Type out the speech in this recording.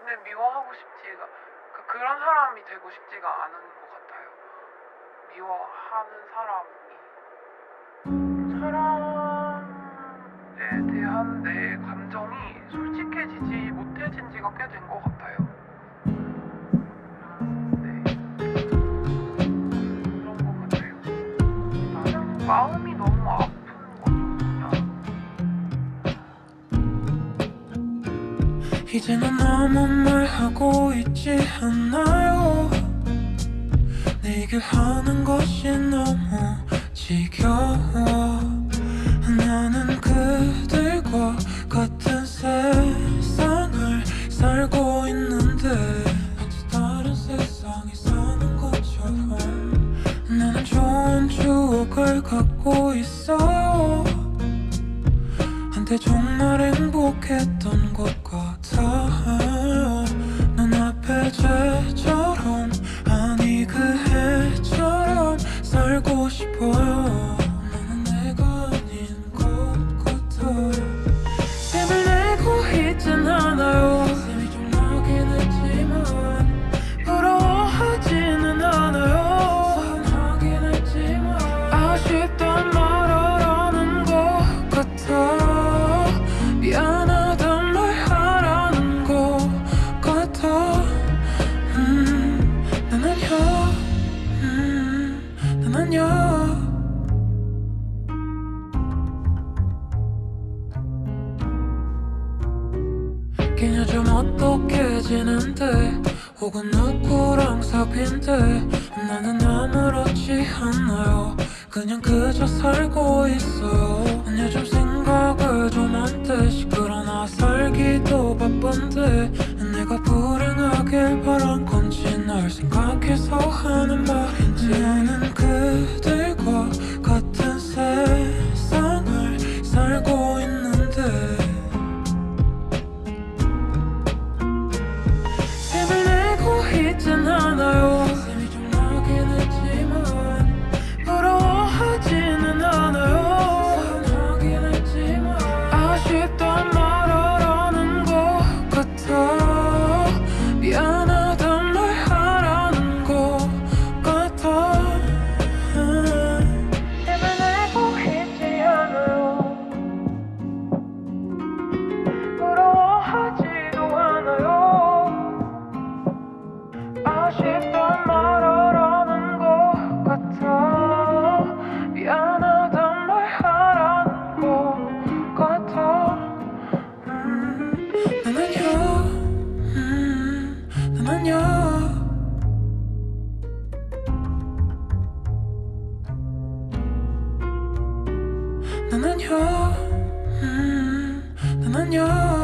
근데 미워하고 싶지가 그, 그런 사람이 되고 싶지가 않은 것 같아요. 미워하는 사람이 사람에 대한 내 감정이 솔직해지지 못해진 지가 꽤 된 것 같아요. 네. 그런 것 같아요. 나는 마음이 너무 아픈 이제는 아무 말 하고 있지 않나요. 내 얘기를 하는 것이 너무 지겨워. 나는 그들과 같은 세상을 살고 있는데 갖고 있어요. 한때 정말 행복했던 것 같아 그냥 좀 어떻게 지는데? 혹은 누구랑 사귄데? 나는 아무렇지 않아요. 그냥 그저 살고 있어요. 난 요즘 생각을 좀 한데 시끄러나 살기도 바쁜데 내가 불행하길 바란 건지 널 생각해서 하는 말인지 난 아니야 음, 난 아니야